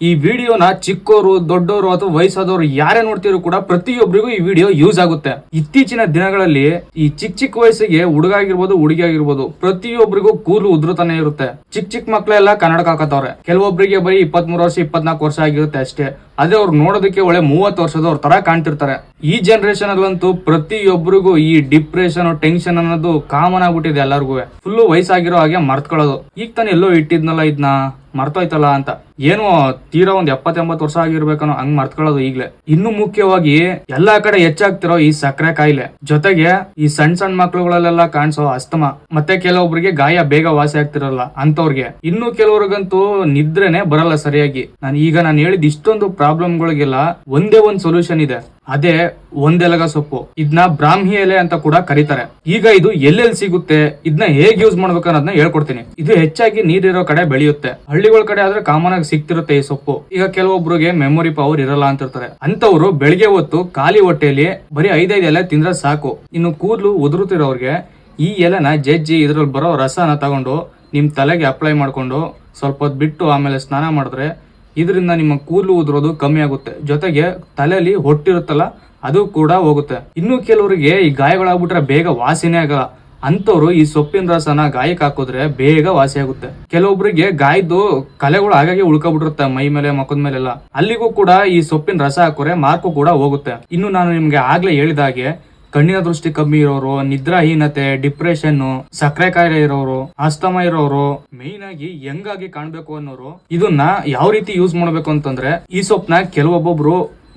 ಈ ವಿಡಿಯೋನ ಚಿಕ್ಕೋರು ದೊಡ್ಡವರು ಅಥವಾ ವಯಸ್ಸಾದವರು ಯಾರೇ ನೋಡ್ತಿರೋ ಕೂಡ ಪ್ರತಿಯೊಬ್ಬರಿಗೂ ಈ ವಿಡಿಯೋ ಯೂಸ್ ಆಗುತ್ತೆ. ಇತ್ತೀಚಿನ ದಿನಗಳಲ್ಲಿ ಈ ಚಿಕ್ಕ ಚಿಕ್ಕ ವಯಸ್ಸಿಗೆ ಹುಡುಗ ಆಗಿರ್ಬೋದು ಹುಡುಗಿ ಆಗಿರ್ಬೋದು ಪ್ರತಿಯೊಬ್ಬರಿಗೂ ಕೂದಲು ಉದುರುತಾನೆ ಇರುತ್ತೆ. ಚಿಕ್ಕ ಚಿಕ್ಕ ಮಕ್ಕಳೆಲ್ಲ ಕನ್ನಡಕ ಹಾಕತ್ತವ್ರೆ. ಕೆಲವೊಬ್ಬರಿಗೆ ಬರೀ ಇಪ್ಪತ್ತ್ ಮೂರು ವರ್ಷ, ಇಪ್ಪತ್ನಾಲ್ಕು ವರ್ಷ ಆಗಿರುತ್ತೆ ಅಷ್ಟೇ. ಅದೇ ಅವ್ರು ನೋಡೋದಕ್ಕೆ ಒಳ್ಳೆ ಮೂವತ್ತು ವರ್ಷದವ್ರ ತರ ಕಾಣ್ತಿರ್ತಾರೆ. ಈ ಜನರೇಷನ್ ಅಲ್ಲಂತೂ ಪ್ರತಿಯೊಬ್ಬರಿಗೂ ಈ ಡಿಪ್ರೆಷನ್, ಟೆನ್ಷನ್ ಅನ್ನೋದು ಕಾಮನ್ ಆಗ್ಬಿಟ್ಟಿದೆ ಎಲ್ಲರಿಗೂ ಫುಲ್ ವಯಸ್ಸಾಗಿರೋ ಹಾಗೆ ಮರ್ತ್ಕೊಳ್ಳೋದು. ಈಗ ತಾನೆ ಎಲ್ಲೋ ಇಟ್ಟಿದ್ನಲ್ಲ ಇದನ್ನ ಮರ್ತೋಯ್ತಲ್ಲ ಅಂತ. ಏನೋ ತೀರಾ ಒಂದ್ ಎಪ್ಪತ್ತೆಂಬತ್ತು ವರ್ಷ ಆಗಿರ್ಬೇಕನ್ನೋ ಹಂಗ್ ಮರ್ತ್ಕೊಳ್ಳೋದು ಈಗ್ಲೇ. ಇನ್ನು ಮುಖ್ಯವಾಗಿ ಎಲ್ಲಾ ಕಡೆ ಹೆಚ್ಚಾಗ್ತಿರೋ ಈ ಸಕ್ಕರೆ ಕಾಯಿಲೆ. ಜೊತೆಗೆ ಈ ಸಣ್ಣ ಸಣ್ಣ ಮಕ್ಳುಗಳಲ್ಲೆಲ್ಲ ಕಾಣಿಸೋ ಅಸ್ತಮ. ಮತ್ತೆ ಕೆಲವೊಬ್ರಿಗೆ ಗಾಯ ಬೇಗ ವಾಸಿ ಆಗ್ತಿರಲ್ಲ ಅಂತವ್ರಿಗೆ ಇನ್ನು ಕೆಲವ್ರಿಗಂತೂ ನಿದ್ರೆನೆ ಬರಲ್ಲ ಸರಿಯಾಗಿ. ನಾನು ಈಗ ನಾನು ಹೇಳಿದ ಇಷ್ಟೊಂದು ಪ್ರಾಬ್ಲಮ್ ಗಳಿಗೆಲ್ಲ ಒಂದೇ ಒಂದ್ ಸೊಲ್ಯೂಷನ್ ಇದೆ. ಅದೇ ಒಂದೆಲಗ ಸೊಪ್ಪು. ಇದನ್ನ ಬ್ರಾಹ್ಮಿ ಎಲೆ ಅಂತ ಕೂಡ ಕರೀತಾರೆ. ಈಗ ಇದು ಎಲ್ಲೆಲ್ಲಿ ಸಿಗುತ್ತೆ ಇದನ್ನ ಹೇಗೆ ಯೂಸ್ ಮಾಡ್ಬೇಕು ಅನ್ನೋದನ್ನ ಹೇಳ್ಕೊಡ್ತೀನಿ. ಇದು ಹೆಚ್ಚಾಗಿ ನೀರಿರೋ ಕಡೆ ಬೆಳೆಯುತ್ತೆ. ಹಳ್ಳಿಗಳ ಕಡೆ ಆದ್ರೆ ಕಾಮನ್ ಆಗಿ ಸಿಗ್ತಿರುತ್ತೆ ಈ ಸೊಪ್ಪು? ಈಗ ಕೆಲವೊಬ್ರಿಗೆ ಮೆಮೊರಿ ಪವರ್ ಇರಲ್ಲ ಅಂತ ಇರ್ತಾರೆ ಅಂತವ್ರು ಬೆಳಿಗ್ಗೆ ಹೊತ್ತು ಖಾಲಿ ಹೊಟ್ಟೆಯಲ್ಲಿ ಬರೀ ಐದೈದು ಎಲೆ ತಿಂದ್ರೆ ಸಾಕು. ಇನ್ನು ಕೂದಲು ಉದುರುತ್ತಿರೋರಿಗೆ ಈ ಎಲೆನ ಜಜ್ಜಿ ಇದ್ರಲ್ಲಿ ಬರೋ ರಸನ ತಗೊಂಡು ನಿಮ್ ತಲೆಗೆ ಅಪ್ಲೈ ಮಾಡ್ಕೊಂಡು ಸ್ವಲ್ಪ ಹೊತ್ತು ಬಿಟ್ಟು ಆಮೇಲೆ ಸ್ನಾನ ಮಾಡಿದ್ರೆ ಇದರಿಂದ ನಿಮ್ಮ ಕೂದಲು ಉದುರೋದು ಕಮ್ಮಿ ಆಗುತ್ತೆ. ಜೊತೆಗೆ ತಲೆಯಲ್ಲಿ ಹೊಟ್ಟಿರುತ್ತಲ್ಲ, ಅದು ಕೂಡ ಹೋಗುತ್ತೆ. ಇನ್ನು ಕೆಲವರಿಗೆ ಈ ಗಾಯಗಳಾಗ್ಬಿಟ್ರೆ ಬೇಗ ವಾಸಿನೇ ಆಗಲ್ಲ. ಅಂತವ್ರು ಈ ಸೊಪ್ಪಿನ ರಸನ ಗಾಯಕ್ಕೆ ಹಾಕಿದ್ರೆ ಬೇಗ ವಾಸಿ ಆಗುತ್ತೆ. ಕೆಲವೊಬ್ಬರಿಗೆ ಗಾಯದ್ದು ಕಲೆಗಳು ಹಾಗಾಗಿ ಉಳ್ಕೊಬಿಟ್ಟಿರುತ್ತೆ ಮೈ ಮೇಲೆ ಮಕ್ಕದ ಮೇಲೆಲ್ಲ. ಅಲ್ಲಿಗೂ ಕೂಡ ಈ ಸೊಪ್ಪಿನ ರಸ ಹಾಕೋರೆ ಮಾರ್ಕು ಕೂಡ ಹೋಗುತ್ತೆ. ಇನ್ನು ನಾನು ನಿಮ್ಗೆ ಆಗ್ಲೇ ಹೇಳಿದ ಹಾಗೆ, ಕಣ್ಣಿನ ದೃಷ್ಟಿ ಕಮ್ಮಿ ಇರೋರು, ನಿದ್ರಾಹೀನತೆ, ಡಿಪ್ರೆಷನ್, ಸಕ್ಕರೆ ಕಾಯಿಲೆ ಇರೋರು, ಅಸ್ತಮ ಇರೋರು ಮೇನ್ ಆಗಿ ಹೆಂಗಾಗಿ ಕಾಣ್ಬೇಕು ಅನ್ನೋರು, ಇದನ್ನ ಯಾವ ರೀತಿ ಯೂಸ್ ಮಾಡ್ಬೇಕು ಅಂತಂದ್ರೆ, ಈ ಸೊಪ್ಪನ್ನ ಕೆಲವೊಬ್ಬೊಬ್ರು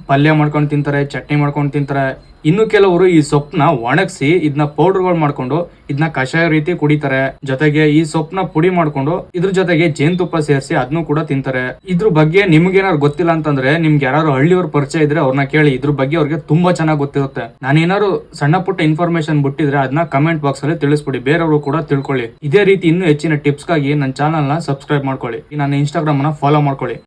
ಪಲ್ಯ ಮಾಡ್ಕೊಂಡು ತಿಂತಾರೆ, ಚಟ್ನಿ ಮಾಡ್ಕೊಂಡು ತಿಂತಾರೆ ಇನ್ನು ಕೆಲವರು ಈ ಸೊಪ್ಪನ್ನ ಒಣಗಿಸಿ ಇದನ್ನ ಪೌಡರ್ಗಳು ಮಾಡ್ಕೊಂಡು ಇದನ್ನ ಕಷಾಯ ರೀತಿ ಕುಡಿತಾರೆ. ಜೊತೆಗೆ ಈ ಸೊಪ್ಪನ್ನ ಪುಡಿ ಮಾಡ್ಕೊಂಡು ಇದ್ರ ಜೊತೆಗೆ ಜೇನುತುಪ್ಪ ಸೇರಿಸಿ ಅದನ್ನು ಕೂಡ ತಿಂತಾರೆ. ಇದ್ರ ಬಗ್ಗೆ ನಿಮ್ಗೇನಾದ್ರು ಗೊತ್ತಿಲ್ಲ ಅಂತಂದ್ರೆ ನಿಮ್ಗೆ ಯಾರು ಹಳ್ಳಿಯವ್ರ ಪರಿಚಯ ಇದ್ರೆ ಅವ್ರನ್ನ ಕೇಳಿ. ಇದ್ರ ಬಗ್ಗೆ ಅವ್ರಿಗೆ ತುಂಬಾ ಚೆನ್ನಾಗಿ ಗೊತ್ತಿರುತ್ತೆ. ನಾನು ಏನಾದ್ರು ಸಣ್ಣ ಪುಟ್ಟ ಇನ್ಫಾರ್ಮೇಶನ್ ಬಿಟ್ಟಿದ್ರೆ ಅದನ್ನ ಕಮೆಂಟ್ ಬಾಕ್ಸ್ ಅಲ್ಲಿ ತಿಳಿಸ್ಬಿಡಿ. ಬೇರೆಯವರು ಕೂಡ ತಿಳ್ಕೊಳ್ಳಿ. ಇದೇ ರೀತಿ ಇನ್ನೂ ಹೆಚ್ಚಿನ ಟಿಪ್ಸ್ಗಾಗಿ ನನ್ನ ಚಾನಲ್ನ ಸಬ್ಸ್ಕ್ರೈಬ್ ಮಾಡ್ಕೊಳ್ಳಿ. ನನ್ನ ಇನ್ಸ್ಟಾಗ್ರಾಮ್ನ ಫಾಲೋ ಮಾಡ್ಕೊಳ್ಳಿ.